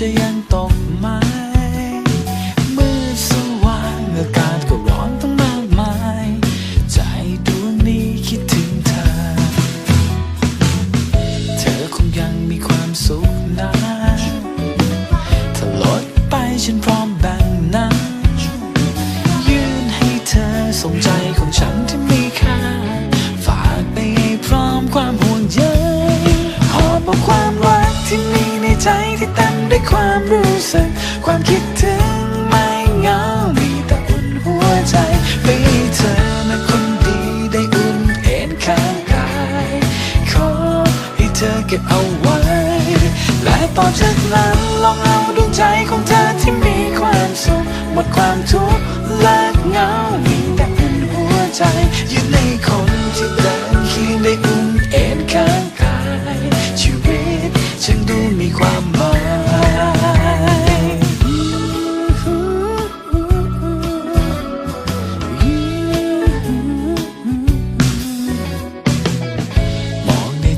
จะยังตกไหมมือสว่างอากาศก็ร้อนตั้งมากมาย ใจดวงนี้คิดถึงเธอ เธอคงยังมีความสุขนะถ้าลดไปฉันพร้อมแบ่งนะยืนให้เธอสงใจของฉันที่มีค่า ฝากไปให้พร้อมความห่วงใยหอมเอาความรัก ที่มีในใจที่เต็มด้วยความรู้สึก ความคิดถึงไม่เหงา มีแต่อุ่นหัวใจไปให้เธอนะคนดีได้อุ่นเอ็นข้างกาย ขอให้เธอเก็บเอาไว้ และต่อจากนั้นลองเอาดวงใจของเธอที่มีความสุขหมดความทุกข์และเหงา มีแต่อุ่นหัวใจยืนในคน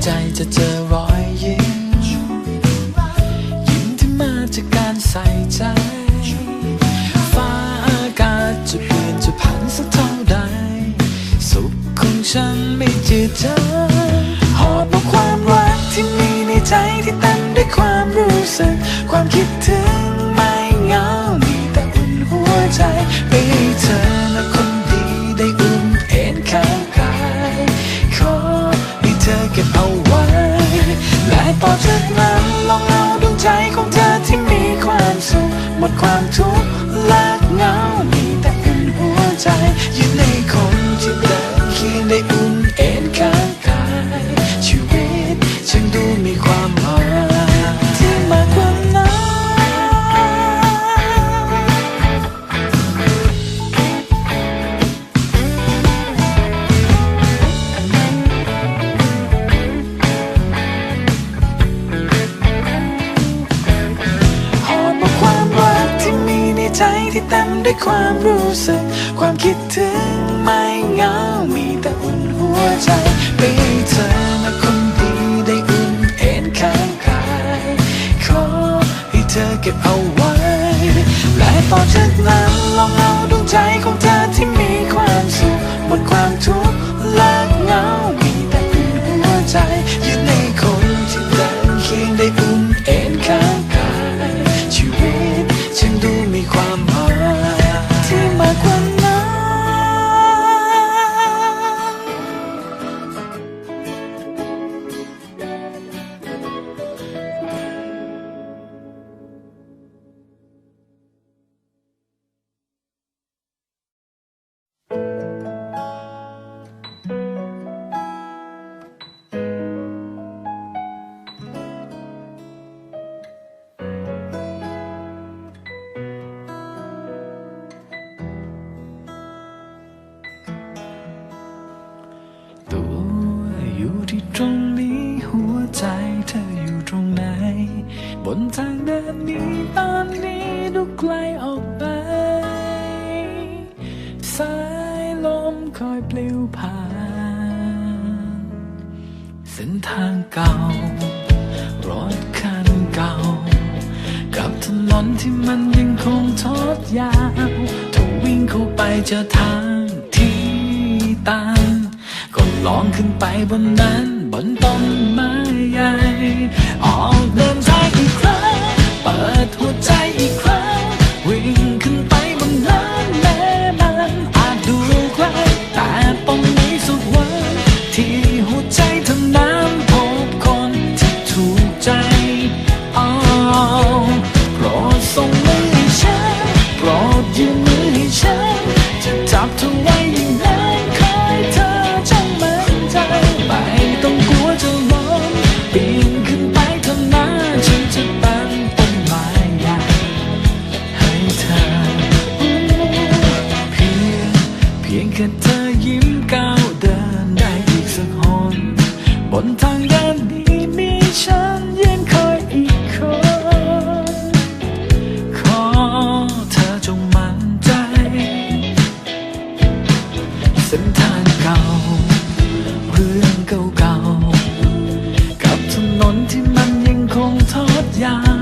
ใจจะเจอรอยยิ้ม ยิ้มที่มาจากการใส่ใจ ฟ้าอากาศจะเปลี่ยนจะพันสักเท่าใด สุขของฉันไม่จืดจางหอบเอาความรักที่มีในใจที่เต็มด้วยความรู้สึก ความคิดถึง ได้อุ่นเอ็นข้างกายชีวิตฉันดูมีความหมายที่มากกว่านั้นหอบเอาความรักที่มีในใจที่เต็มด้วยความรู้สึกความคิดถึง ตรงนี้หัวใจเธออยู่ตรงไหน บนทางเดินนี้ตอนนี้ดูไกลออกไป สายลมคอยปลิวผ่าน เส้นทางเก่า รถคันเก่า กับถนนที่มันยังคงทอดยาวถ้าวิ่งเข้าไปเจอทางที่ตันก็ลองขึ้นไปบนนั้น บนต้นไม้ใหญ่ ออกเดินทาง บนทางเดินนี้มีฉันยืนคอยอีกคน ขอเธอจงมั่นใจ เส้นทางเก่าเพื่อนเก่าๆกับถนนที่มันยังคงทอดยาว